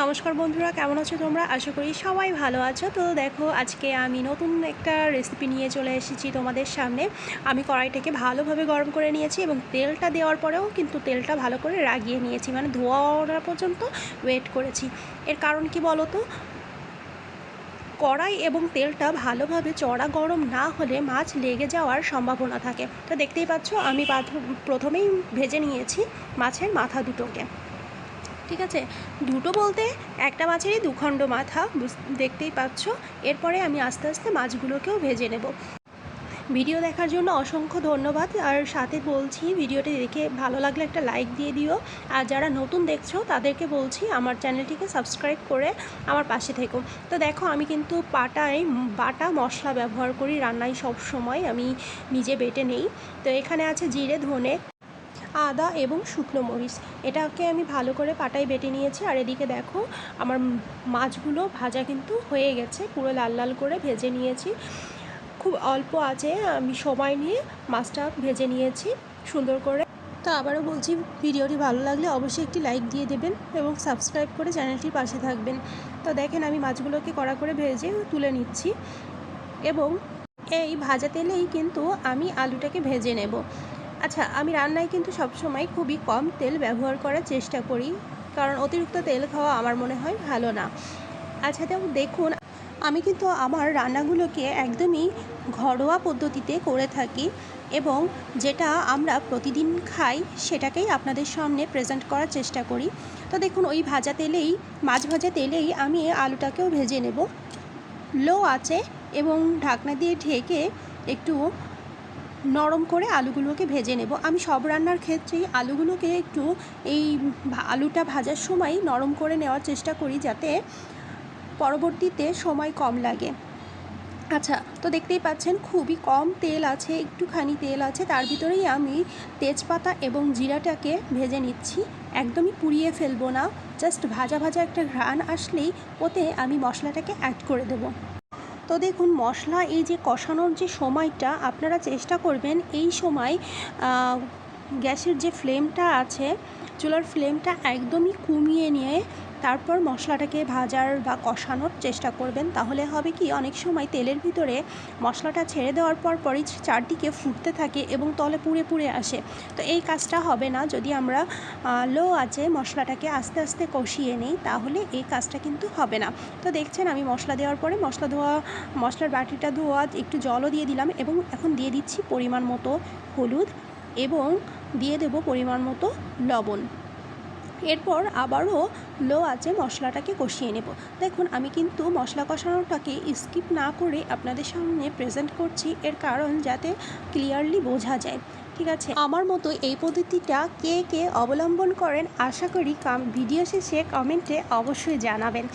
নমস্কার বন্ধুরা, কেমন আছো তোমরা? আশা করি সবাই ভালো আছো। তো দেখো, আজকে আমি নতুন একটা রেসিপি নিয়ে চলে এসেছি তোমাদের সামনে। আমি কড়াইটাকে ভালোভাবে গরম করে নিয়েছি এবং তেলটা দেওয়ার পরেও কিন্তু তেলটা ভালো করে রাগিয়ে নিয়েছি। মানে ধোয়া পর্যন্ত ওয়েট করেছি। এর কারণ কি বলো তো কড়াই এবং তেলটা ভালোভাবে চড়া গরম না হলে মাছ লেগে যাওয়ার সম্ভাবনা থাকে। তো দেখতেই পাচ্ছ, আমি প্রথমেই ভেজে নিয়েছি মাছের মাথা দুটোকে। ঠিক আছে? দুটো বলতে একটা মাছেরই দুখণ্ড মাথা দেখতেই পাচ্ছ? এরপরে আমি আস্তে আস্তে মাছগুলোকেও ভেজে নেব। ভিডিও দেখার জন্য অসংখ্য ধন্যবাদ। আর সাথে বলছি, ভিডিওটি দেখে ভালো লাগলে একটা লাইক দিয়ে দিও। আর যারা নতুন দেখছ, তাদেরকে বলছি আমার চ্যানেলটিকে সাবস্ক্রাইব করে আমার পাশে থেকো। তো দেখো, আমি কিন্তু পাটায় বাটা মশলা ব্যবহার করি রান্নায় সব সময় আমি নিজে বেটে নেই। তো এখানে আছে জিরে, ধনে আদা এবং শুকনো মরিচ। এটাকে আমি ভালো করে পাটায় বেটে নিয়েছি। আর এদিকে দেখো, আমার মাছগুলো ভাজা কিন্তু হয়ে গেছে, পুরো লাল লাল করে ভেজে নিয়েছি। খুব অল্প আছে আমি সময় নিয়ে মাছটা ভেজে নিয়েছি সুন্দর করে। তো আবারও বলছি, ভিডিওটি ভালো লাগলে অবশ্যই একটি লাইক দিয়ে দেবেন এবং সাবস্ক্রাইব করে চ্যানেলটির পাশে থাকবেন। তো দেখেন, আমি মাছগুলোকে কড়া করে ভেজে তুলে নিচ্ছি এবং এই ভাজা তেলেই কিন্তু আমি আলুটাকে ভেজে নেব। আচ্ছা আমি রান্নায় কিন্তু সবসময় খুবই কম তেল ব্যবহার করার চেষ্টা করি, কারণ অতিরিক্ত তেল খাওয়া আমার মনে হয় ভালো না। আচ্ছা তো দেখুন, আমি কিন্তু আমার রান্নাগুলোকে একদমই ঘরোয়া পদ্ধতিতে করে থাকি এবং যেটা আমরা প্রতিদিন খাই সেটাকেই আপনাদের সামনে প্রেজেন্ট করার চেষ্টা করি। তো দেখুন, ওই ভাজা তেলেই, মাছ ভাজা তেলেই আমি আলুটাকেও ভেজে নেব। লো আছে এবং ঢাকনা দিয়ে ঢেকে একটু নরম করে আলুগুলোকে ভেজে নেব। আমি সব রান্নার ক্ষেত্রেই আলুগুলোকে একটু এই আলুটা ভাজার সময় নরম করে নেওয়ার চেষ্টা করি যাতে পরবর্তীতে সময় কম লাগে। আচ্ছা তো দেখতেই পাচ্ছেন খুবই কম তেল আছে, একটুখানি তেল আছে। তার ভিতরেই আমি তেজপাতা এবং জিরাটাকে ভেজে নিচ্ছি। একদমই পুড়িয়ে ফেলব না, জাস্ট ভাজা ভাজা একটা ঘ্রাণ আসলেই ওতে আমি মশলাটাকে অ্যাড করে দেবো। তো দেখুন মশলা এই যে কষানোর যে সময়টা আপনারা চেষ্টা করবেন এই সময় গ্যাসের যে ফ্লেমটা আছে, চুলার ফ্লেমটা একদমই কমিয়ে নিয়ে তারপর মশলাটাকে ভাজার বা কষানোর চেষ্টা করবেন। তাহলে হবে কি, অনেক সময় তেলের ভিতরে মশলাটা ছেড়ে দেওয়ার পর পরই চারদিকে ফুটতে থাকে এবং তলে পুড়ে পুড়ে আসে। তো এই কাজটা হবে না। যদি আমরা লো আছে মশলাটাকে আস্তে আস্তে কষিয়ে নিই, তাহলে এই কাজটা কিন্তু হবে না। তো দেখছেন, আমি মশলা দেওয়ার পরে মশলা ধোয়া, মশলার বাটিটা ধোয়া, একটু জলও দিয়ে দিলাম এবং এখন দিয়ে দিচ্ছি পরিমাণ মতো হলুদ এবং দিয়ে দেব পরিমাণ মতো লবণ। এরপর আবারও লো আছে মশলাটাকে কষিয়ে নেব। দেখুন, আমি কিন্তু মশলা কষানোটাকে স্কিপ না করে আপনাদের সামনে প্রেজেন্ট করছি এর কারণ যাতে ক্লিয়ারলি বোঝা যায়। ঠিক আছে? আমার মতো এই পদ্ধতিটা কে কে অবলম্বন করেন আশা করি কাম, ভিডিও শেষে কমেন্টে অবশ্যই জানাবেন।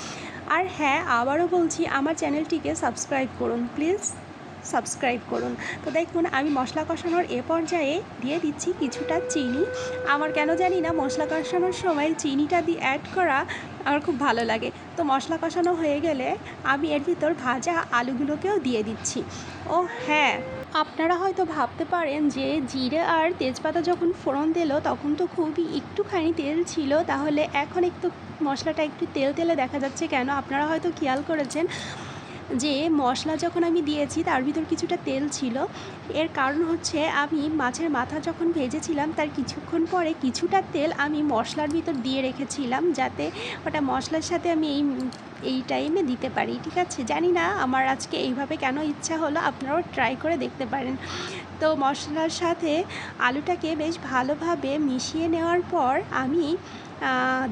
আর হ্যাঁ আবারও বলছি, আমার চ্যানেলটিকে সাবস্ক্রাইব করুন, প্লিজ। সাবস্ক্রাইব করুন। তো দেখুন, আমি মশলা কষানোর এ পর্যায়ে দিয়ে দিচ্ছি কিছুটা চিনি। আমার কেন জানি না মশলা কষানোর সময় চিনিটা দিয়ে অ্যাড করা আমার খুব ভালো লাগে। তো মশলা কষানো হয়ে গেলে আমি এর ভিতর ভাজা আলুগুলোকেও দিয়ে দিচ্ছি। ও হ্যাঁ। আপনারা হয়তো ভাবতে পারেন যে জিরে আর তেজপাতা যখন ফোড়ন দিল, তখন তো খুবই একটুখানি তেল ছিল। তাহলে এখন একটু মশলাটা একটু তেল তেলে দেখা যাচ্ছে কেন? আপনারা হয়তো খেয়াল করেছেন। যে মশলা যখন আমি দিয়েছি তার ভিতর কিছুটা তেল ছিল। এর কারণ হচ্ছে আমি মাছের মাথা যখন ভেজেছিলাম তার কিছুক্ষণ পরে কিছুটা তেল আমি মশলার ভিতর দিয়ে রেখেছিলাম যাতে ওটা মশলার সাথে আমি এই এই টাইমে দিতে পারি, ঠিক আছে? জানি না আমার আজকে এইভাবে কেন ইচ্ছা হলো, আপনারাও ট্রাই করে দেখতে পারেন। তো মশলার সাথে আলুটাকে বেশ ভালোভাবে মিশিয়ে নেওয়ার পর আমি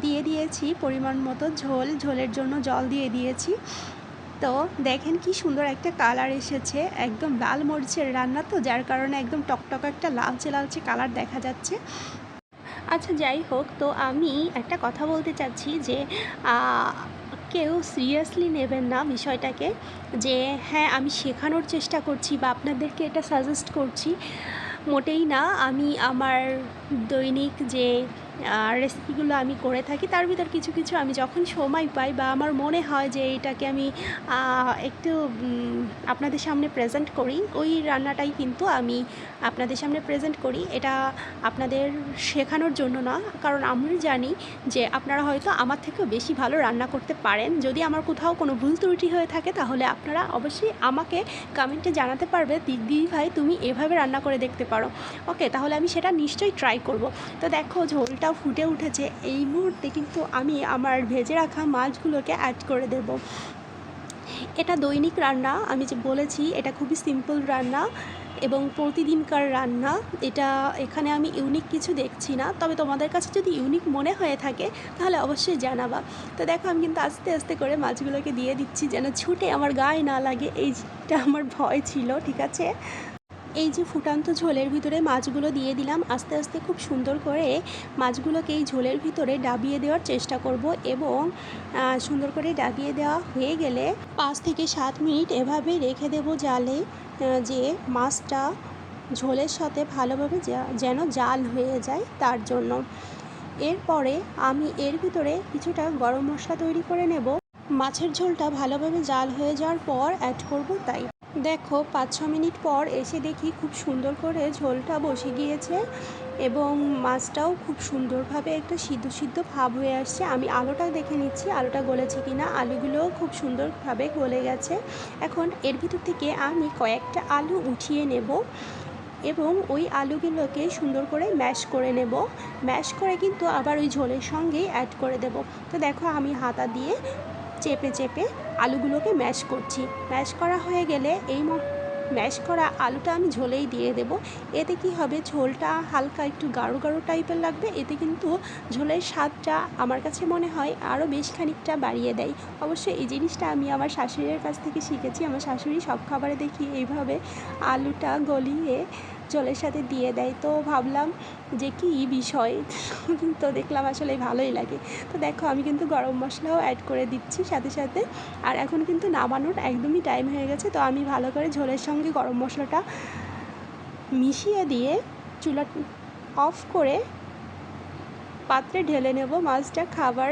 দিয়ে দিয়েছি পরিমাণ মতো ঝোল। ঝোলের জন্য জল দিয়ে দিয়েছি। তো দেখেন কি সুন্দর একটা কালার এসেছে, একদম লাল মরিচের রান্না তো, যার কারণে একদম টকটক একটা লালচে লালচে কালার দেখা যাচ্ছে। আচ্ছা যাই হোক, তো আমি একটা কথা বলতে চাচ্ছি যে কেউ সিরিয়াসলি নেবেন না বিষয়টাকে, যে হ্যাঁ আমি শেখানোর চেষ্টা করছি বা আপনাদেরকে এটা সাজেস্ট করছি। মোটেই না, আমি আমার দৈনিক যে রেসিপিগুলো আমি করে থাকি, তার ভিতর কিছু কিছু আমি যখন সময় পাই বা আমার মনে হয় যে এটাকে আমি একটু আপনাদের সামনে প্রেজেন্ট করি, ওই রান্নাটাই কিন্তু আমি আপনাদের সামনে প্রেজেন্ট করি। এটা আপনাদের শেখানোর জন্য না, কারণ আমি জানি যে আপনারা হয়তো আমার থেকেও বেশি ভালো রান্না করতে পারেন। যদি আমার কোথাও কোনো ভুল ত্রুটি হয়ে থাকে, তাহলে আপনারা অবশ্যই আমাকে কমেন্টে জানাতে পারবে, "দি- দিদি ভাই তুমি এভাবে রান্না করে দেখতে পারো। ওকে তাহলে আমি সেটা নিশ্চয়ই ট্রাই করব। তো দেখো, ঝোলটা ফুটে উঠেছে। এই মুহূর্তে কিন্তু আমি আমার ভেজে রাখা মাছগুলোকে অ্যাড করে দেব। এটা দৈনিক রান্না, আমি যে বলেছি, এটা খুবই সিম্পল রান্না এবং প্রতিদিনকার রান্না। এটা এখানে আমি ইউনিক কিছু দেখছি না, তবে তোমাদের কাছে যদি ইউনিক মনে হয়ে থাকে, তাহলে অবশ্যই জানাবা। তো দেখো, আমি কিন্তু আস্তে আস্তে করে মাছগুলোকে দিয়ে দিচ্ছি, যেন ছুটে আমার গায়ে না লাগে। এইটা আমার ভয় ছিল, ঠিক আছে? এই যে ফুটান্ত ঝোলের ভিতরে মাছগুলো দিয়ে দিলাম, আস্তে আস্তে খুব সুন্দর করে মাছগুলোকে এই ঝোলের ভিতরে ডাবিয়ে দেওয়ার চেষ্টা করব এবং সুন্দর করে ডাবিয়ে দেওয়া হয়ে গেলে পাঁচ থেকে সাত মিনিট এভাবে রেখে দেব জালে যে মাছটা ঝোলের সাথে ভালোভাবে যেন জাল হয়ে যায় তার জন্য। এরপরে আমি এর ভিতরে কিছুটা গরম মশলা তৈরি করে নেব। মাছের ঝোলটা ভালোভাবে জাল হয়ে যাওয়ার পর অ্যাড করব তাই। দেখো পাঁচ ছ মিনিট পর এসে দেখি খুব সুন্দর করে ঝোলটা বসে গিয়েছে এবং মাছটাও খুব সুন্দরভাবে একটা সিদ্ধ সিদ্ধ ভাব হয়ে আসছে। আমি আলুটা দেখে নিচ্ছি, আলুটা গলেছে কি না আলুগুলোও খুব সুন্দরভাবে গলে গেছে। এখন এর ভিতর থেকে আমি কয়েকটা আলু উঠিয়ে নেব এবং ওই আলুগুলোকে সুন্দর করে ম্যাশ করে নেব। ম্যাশ করে কিন্তু আবার ওই ঝোলের সঙ্গেই অ্যাড করে দেব। তো দেখো, আমি হাতা দিয়ে চেপে চেপে আলুগুলোকে ম্যাশ করছি। ম্যাশ করা হয়ে গেলে এই ম্যাশ করা আলুটা আমি ঝোলেই দিয়ে দেব। এতে কি হবে? ঝোলটা হালকা একটু গাঢ় গাঢ় টাইপের লাগবে। এতে কিন্তু ঝোলের স্বাদটা আমার কাছে মনে হয় আরও বেশ খানিকটা বাড়িয়ে দেয়। অবশ্যই এই জিনিসটা আমি আমার শাশুড়ির কাছ থেকে শিখেছি। আমার শাশুড়ি সব খাবারে দেখি এইভাবে আলুটা গলিয়ে ঝোলের সাথে দিয়ে দেয়। তো ভাবলাম যে কী বিষয়? তো দেখলাম আসলে ভালোই লাগে। তো দেখো, আমি কিন্তু গরম মশলাও অ্যাড করে দিচ্ছি সাথে সাথে। আর এখন কিন্তু নামানোর একদমই টাইম হয়ে গেছে। তো আমি ভালো করে ঝোলের সঙ্গে গরম মশলাটা মিশিয়ে দিয়ে চুলা অফ করে পাত্রে ঢেলে নেব। মাছটা খাবার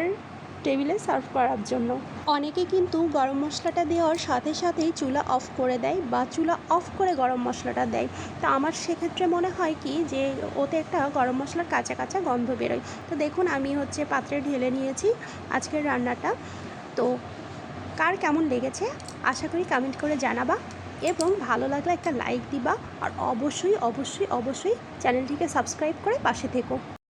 টেবিলে সার্ভ করার জন্য। অনেকে কিন্তু গরম মশলাটা দেওয়ার সাথে সাথেই চুলা অফ করে দেয় বা চুলা অফ করে গরম মশলাটা দেয়। তা আমার সেক্ষেত্রে মনে হয় কি যে, ওতে একটা গরম মশলার কাঁচা কাঁচা গন্ধ বেরোয়। তো দেখুন, আমি হচ্ছে পাত্রে ঢেলে নিয়েছি আজকের রান্নাটা। তো কার কেমন লেগেছে? আশা করি কমেন্ট করে জানাবা এবং ভালো লাগলে একটা লাইক দিবা। আর অবশ্যই অবশ্যই অবশ্যই চ্যানেলটিকে সাবস্ক্রাইব করে পাশে থেকো।